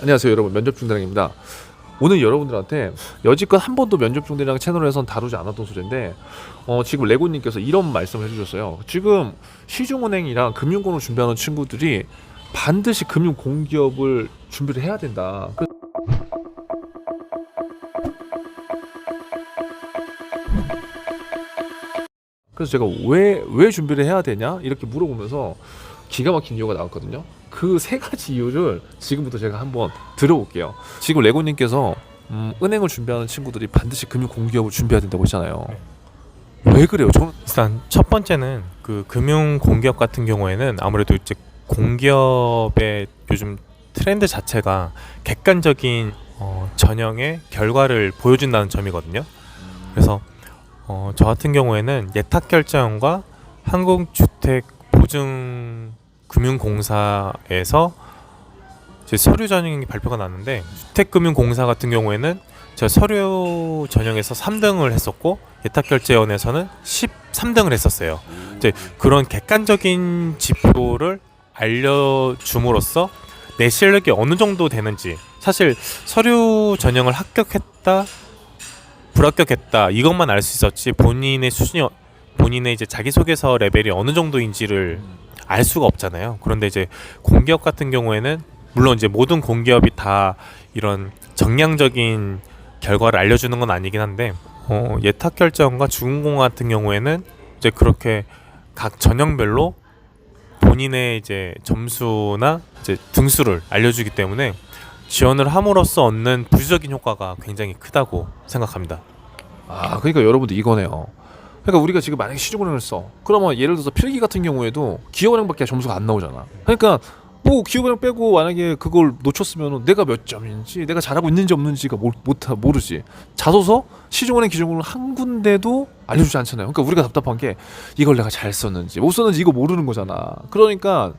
안녕하세요 여러분. 면접 중대장입니다. 오늘 여러분들한테 여지껏 한 번도 면접 중대장 채널에선 다루지 않았던 소재인데 어, 지금 레고님께서 이런 말씀을 해주셨어요. 지금 시중은행이랑 금융권을 준비하는 친구들이 반드시 금융공기업을 준비를 해야 된다. 그- 그래서 제가 왜, 왜 준비를 해야 되냐? 이렇게 물어보면서 기가 막힌 이유가 나왔거든요. 그 세 가지 이유를 지금부터 제가 한번 들어볼게요. 지금 레고님께서 음, 은행을 준비하는 친구들이 반드시 금융 공기업을 준비해야 된다고 했잖아요. 왜 그래요? 저는 일단 첫 번째는 그 금융 공기업 같은 경우에는 아무래도 이제 공기업의 요즘 트렌드 자체가 객관적인 어, 전형의 결과를 보여준다는 점이거든요. 그래서 어, 저 같은 경우에는 예탁 결제원과 한국주택 보증 금융공사에서 제 서류 전형이 발표가 났는데 주택금융공사 같은 경우에는 제가 서류 전형에서 3등을 했었고 예탁결제원에서는 13등을 했었어요. 이제 그런 객관적인 지표를 알려줌으로써 내 실력이 어느 정도 되는지 사실 서류 전형을 합격했다 불합격했다 이것만 알 수 있었지 본인의 수준이 어- 본인의 이제 자기소개서 레벨이 어느 정도인지를 알 수가 없잖아요. 그런데 이제 공기업 같은 경우에는 물론 이제 모든 공기업이 다 이런 정량적인 결과를 알려주는 건 아니긴 한데 어, 예탁 결제원과 중공업 같은 경우에는 이제 그렇게 각 전형별로 본인의 이제 점수나 이제 등수를 알려주기 때문에 지원을 함으로써 얻는 부수적인 효과가 굉장히 크다고 생각합니다. 아 그러니까 여러분들 이거네요. 그러니까 우리가 지금 만약에 시중은행을 써 그러면 예를 들어서 필기 같은 경우에도 기업은행밖에 점수가 안 나오잖아. 그러니까 뭐 기업은행 빼고 만약에 그걸 놓쳤으면 내가 몇 점인지 내가 잘하고 있는지 없는지가 못, 못 모르지. 자소서 시중은행 기준으로 한 군데도 알려주지 않잖아요. 그러니까 우리가 답답한 게 이걸 내가 잘 썼는지 못 썼는지 이거 모르는 거잖아. 그러니까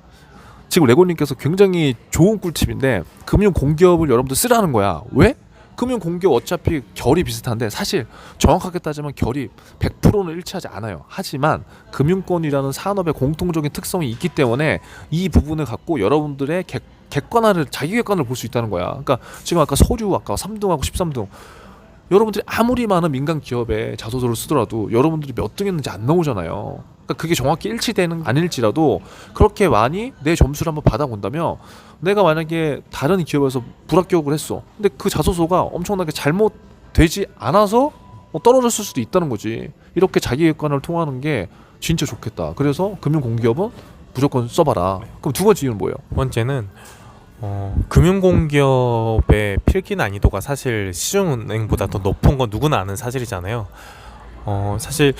지금 레고님께서 굉장히 좋은 꿀팁인데 금융 공기업을 여러분들 쓰라는 거야. 왜? 금융 공기업 어차피 결이 비슷한데 사실 정확하게 따지면 결이 100%는 일치하지 않아요. 하지만 금융권이라는 산업의 공통적인 특성이 있기 때문에 이 부분을 갖고 여러분들의 객, 객관화를 자기 객관을 볼 수 있다는 거야. 그러니까 지금 아까 서류 아까 3등하고 13등 여러분들이 아무리 많은 민간 기업에 자소서를 쓰더라도 여러분들이 몇 등 했는지 안 나오잖아요. 그러니까 그게 정확히 일치되는 아닐지라도 그렇게 많이 내 점수를 한번 받아본다면 내가 만약에 다른 기업에서 불합격을 했어. 근데 그 자소서가 엄청나게 잘못되지 않아서 어, 떨어졌을 수도 있다는 거지. 이렇게 자기 객관을 통하는 게 진짜 좋겠다. 그래서 금융 공기업은 무조건 써봐라. 그럼 두 번째 이유는 뭐예요? 두 번째는 어, 금융공기업의 필기 난이도가 사실 시중은행보다 더 높은 건 누구나 아는 사실이잖아요. 어, 사실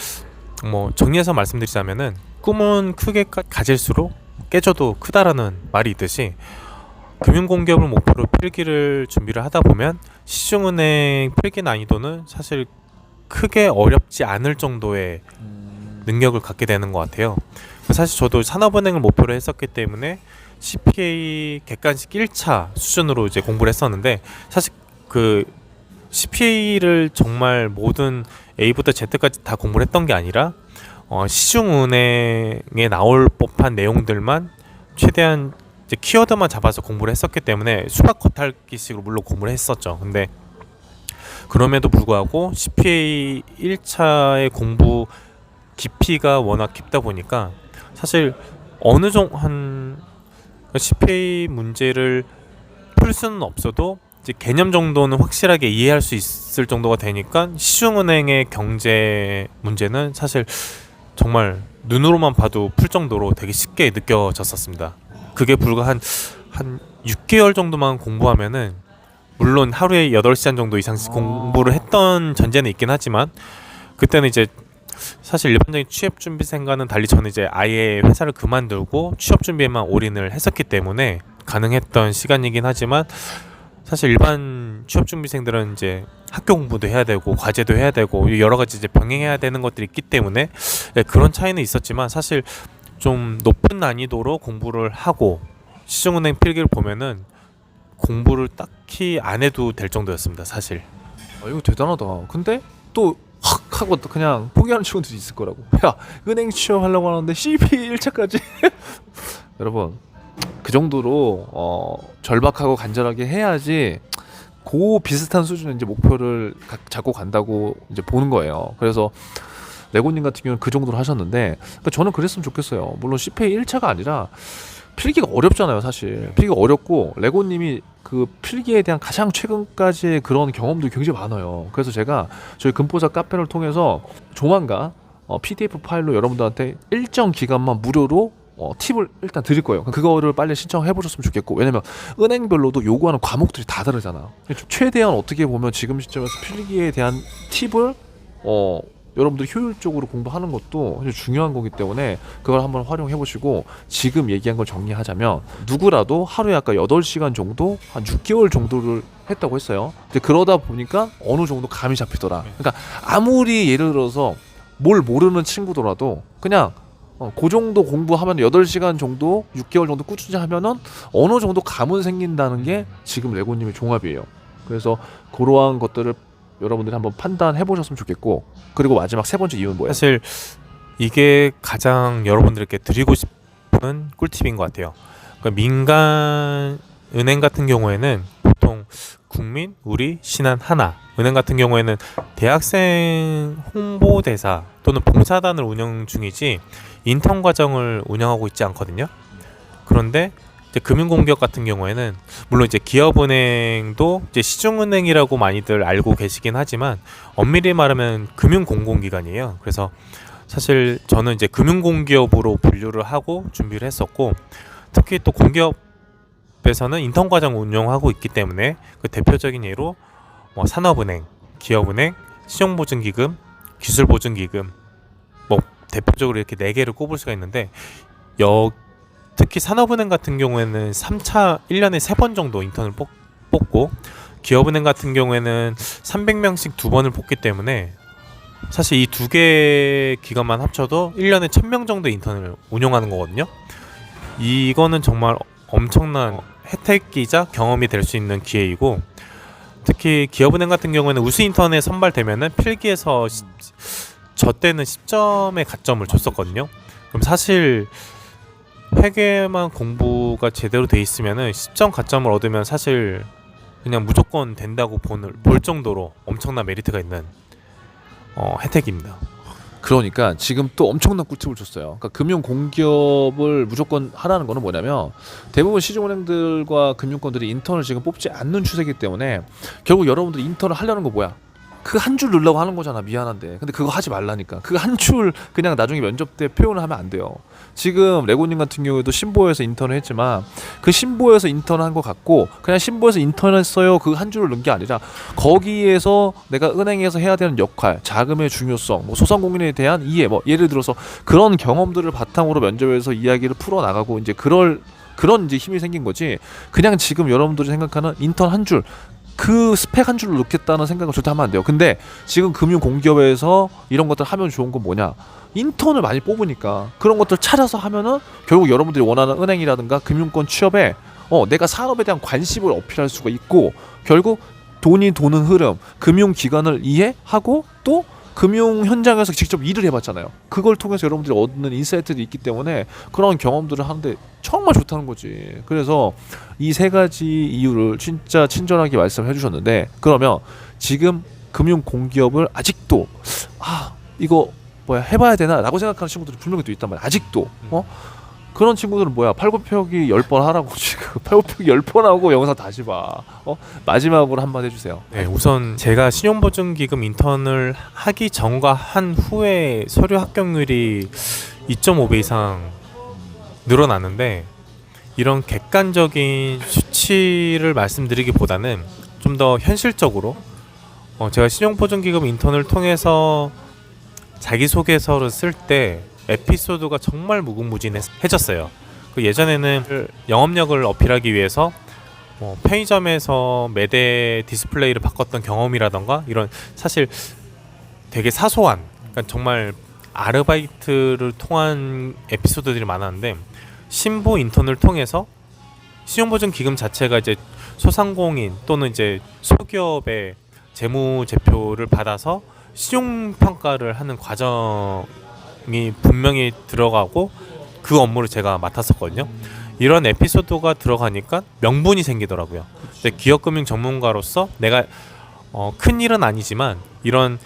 뭐 정리해서 말씀드리자면은 꿈은 크게 가- 가질수록 깨져도 크다라는 말이 있듯이 금융공기업을 목표로 필기를 준비를 하다 보면 시중은행 필기 난이도는 사실 크게 어렵지 않을 정도의 능력을 갖게 되는 것 같아요. 사실 저도 산업은행을 목표로 했었기 때문에 CPA 객관식 1차 수준으로 이제 공부를 했었는데 사실 그 CPA를 정말 모든 A부터 Z까지 다 공부를 했던 게 아니라 어, 시중은행에 나올 법한 내용들만 최대한 이제 키워드만 잡아서 공부를 했었기 때문에 수박 겉핥기식으로 물론 공부를 했었죠. 근데 그럼에도 불구하고 CPA 1차의 공부 깊이가 워낙 깊다 보니까 사실 어느 정한 CPA 문제를 풀 수는 없어도 이제 개념 정도는 확실하게 이해할 수 있을 정도가 되니까 시중은행의 경제 문제는 사실 정말 눈으로만 봐도 풀 정도로 되게 쉽게 느껴졌었습니다. 그게 불과 한, 한 6개월 정도만 공부하면은 물론 하루에 8시간 정도 이상씩 공부를 했던 전제는 있긴 하지만 그때는 이제 사실 일반적인 취업 준비생과는 달리 저는 이제 아예 회사를 그만두고 취업 준비에만 올인을 했었기 때문에 가능했던 시간이긴 하지만 사실 일반 취업 준비생들은 이제 학교 공부도 해야 되고 과제도 해야 되고 여러 가지 이제 병행해야 되는 것들이 있기 때문에 네, 그런 차이는 있었지만 사실 좀 높은 난이도로 공부를 하고 시중은행 필기를 보면은 공부를 딱히 안 해도 될 정도였습니다 사실 아 이거 대단하다. 근데 또 확 하고 또 그냥 포기하는 친구들이 있을 거라고. 야 은행 취업하려고 하는데 CP 1차까지. 여러분 그 정도로 어, 절박하고 간절하게 해야지 고 비슷한 수준의 이제 목표를 가- 잡고 간다고 이제 보는 거예요. 그래서 레고님 같은 경우는 그 정도로 하셨는데 그러니까 저는 그랬으면 좋겠어요. 물론 CPA 1차가 아니라 필기가 어렵잖아요, 사실. 필기가 어렵고 레고님이 그 필기에 대한 가장 최근까지의 그런 경험도 굉장히 많아요. 그래서 제가 저희 금포사 카페를 통해서 조만간 어, PDF 파일로 여러분들한테 일정 기간만 무료로 어, 팁을 일단 드릴 거예요. 그거를 빨리 신청해 보셨으면 좋겠고 왜냐면 은행별로도 요구하는 과목들이 다 다르잖아. 최대한 어떻게 보면 지금 시점에서 필기에 대한 팁을 어 여러분들이 효율적으로 공부하는 것도 중요한 거기 때문에 그걸 한번 활용해 보시고 지금 얘기한 걸 정리하자면 누구라도 하루에 아까 8시간 정도 한 6개월 정도를 했다고 했어요. 근데 그러다 보니까 어느 정도 감이 잡히더라. 그러니까 아무리 예를 들어서 뭘 모르는 친구더라도 그냥 어, 그 정도 공부하면 8시간 정도 6개월 정도 꾸준히 하면은 어느 정도 감은 생긴다는 게 지금 레고님의 종합이에요. 그래서 그러한 것들을 여러분들이 한번 판단해 보셨으면 좋겠고 그리고 마지막 세 번째 이유는 뭐예요? 사실 이게 가장 여러분들께 드리고 싶은 꿀팁인 것 같아요. 그러니까 민간 은행 같은 경우에는 보통 국민, 우리, 신한, 하나 은행 같은 경우에는 대학생 홍보대사 또는 봉사단을 운영 중이지 인턴 과정을 운영하고 있지 않거든요. 그런데 이제 금융공기업 같은 경우에는 물론 이제 기업은행도 이제 시중은행이라고 많이들 알고 계시긴 하지만 엄밀히 말하면 금융공공기관이에요. 그래서 사실 저는 이제 금융공기업으로 분류를 하고 준비를 했었고 특히 또 공기업 에서는 인턴 과정 운영하고 있기 때문에 그 대표적인 예로 뭐 산업은행, 기업은행, 신용보증기금, 기술보증기금 뭐 대표적으로 이렇게 네 개를 꼽을 수가 있는데 여 특히 산업은행 같은 경우에는 3차 1년에 3번 정도 인턴을 뽑, 뽑고 기업은행 같은 경우에는 300명씩 두 번을 뽑기 때문에 사실 이 두 개 기간만 합쳐도 1년에 1000명 정도 인턴을 운영하는 거거든요. 이거는 정말 엄청난 혜택이자 경험이 될 수 있는 기회이고 특히 기업은행 같은 경우에는 우수 인턴에 선발되면은 필기에서 시- 저 때는 10점의 가점을 줬었거든요. 그럼 사실 회계만 공부가 제대로 돼 있으면은 10점 가점을 얻으면 사실 그냥 무조건 된다고 볼 정도로 엄청난 메리트가 있는 어, 혜택입니다. 그러니까 지금 또 엄청난 꿀팁을 줬어요. 그러니까 금융 공기업을 무조건 하라는 거는 뭐냐면 대부분 시중은행들과 금융권들이 인턴을 지금 뽑지 않는 추세이기 때문에 결국 여러분들이 인턴을 하려는 거 뭐야? 그 한 줄 넣으려고 하는 거잖아. 미안한데. 근데 그거 하지 말라니까. 그 한 줄 그냥 나중에 면접 때 표현을 하면 안 돼요. 지금 레고님 같은 경우에도 신보에서 인턴을 했지만 그 신보에서 인턴을 한 것 같고 그냥 신보에서 인턴했어요. 그 한 줄을 넣은 게 아니라 거기에서 내가 은행에서 해야 되는 역할, 자금의 중요성, 뭐 소상공인에 대한 이해, 뭐 예를 들어서 그런 경험들을 바탕으로 면접에서 이야기를 풀어 나가고 이제 그럴 그런 이제 힘이 생긴 거지. 그냥 지금 여러분들이 생각하는 인턴 한 줄. 그 스펙 한 줄을 넣겠다는 생각을 절대 하면 안 돼요. 근데 지금 금융 공기업에서 이런 것들 하면 좋은 건 뭐냐? 인턴을 많이 뽑으니까 그런 것들 찾아서 하면은 결국 여러분들이 원하는 은행이라든가 금융권 취업에 어 내가 산업에 대한 관심을 어필할 수가 있고 결국 돈이 도는 흐름, 금융 기관을 이해하고 또 금융 현장에서 직접 일을 해봤잖아요. 그걸 통해서 여러분들이 얻는 인사이트도 있기 때문에 그런 경험들을 하는데 정말 좋다는 거지. 그래서 이 세 가지 이유를 진짜 친절하게 말씀해 주셨는데 그러면 지금 금융 공기업을 아직도 아 이거 뭐야 해봐야 되나라고 생각하는 친구들이 분명히 또 있단 말이야. 아직도 어 그런 친구들은 뭐야 팔굽혀펴기 열번 하라고 지금 팔굽혀펴기 열번 하고 영상 다시 봐. 어 마지막으로 한마디 해주세요. 네, 우선 제가 신용보증기금 인턴을 하기 전과 한 후에 서류 합격률이 2.5배 이상 늘어났는데 이런 객관적인 수치를 말씀드리기보다는 좀 더 현실적으로 어, 제가 신용보증기금 인턴을 통해서 자기소개서를 쓸때 에피소드가 정말 무궁무진해졌어요. 그 예전에는 영업력을 어필하기 위해서 뭐 편의점에서 매대 디스플레이를 바꿨던 경험이라던가 이런 사실 되게 사소한 그러니까 정말 아르바이트를 통한 에피소드들이 많았는데 신보 인턴을 통해서 신용보증 기금 자체가 이제 소상공인 또는 이제 소기업의 재무 제표를 받아서 신용 평가를 하는 과정 이 분명히 들어가고 그 업무를 제가 맡았었거든요. 이런 에피소드가 들어가니까 명분이 생기더라고요. 근데 기업금융 전문가로서 내가 어, 큰 일은 아니지만 이런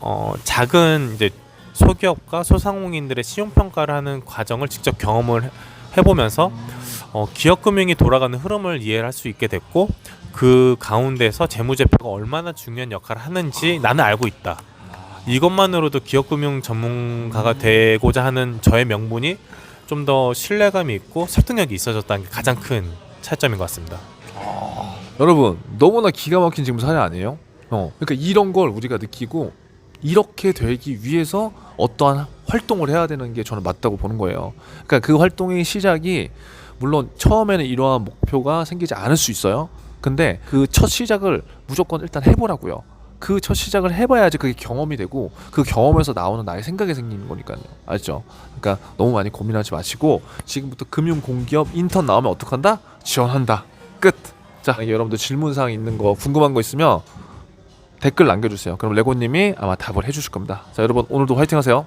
어, 작은 이제 소기업과 소상공인들의 신용 평가를 하는 과정을 직접 경험을 해- 해보면서 어, 기업 금융이 돌아가는 흐름을 이해할 수 있게 됐고 그 가운데서 재무제표가 얼마나 중요한 역할을 하는지 나는 알고 있다. 이것만으로도 기업 금융 전문가가 되고자 하는 저의 명분이 좀 더 신뢰감이 있고 설득력이 있어졌다는 게 가장 큰 차이점인 것 같습니다. 여러분 너무나 기가 막힌 지금 사례 아니에요? 어, 그러니까 이런 걸 우리가 느끼고 이렇게 되기 위해서 어떠한 활동을 해야 되는 게 저는 맞다고 보는 거예요. 그러니까 그 활동의 시작이 물론 처음에는 이러한 목표가 생기지 않을 수 있어요. 근데 그 첫 시작을 무조건 일단 해보라고요. 그 첫 시작을 해봐야지 그게 경험이 되고 그 경험에서 나오는 나의 생각이 생기는 거니까요. 알죠? 그러니까 너무 많이 고민하지 마시고 지금부터 금융 공기업 인턴 나오면 어떡한다? 지원한다. 끝. 자, 여러분들 질문 사항 있는 거 궁금한 거 있으면 댓글 남겨주세요. 그럼 레고님이 아마 답을 해주실 겁니다. 자, 여러분 오늘도 화이팅하세요.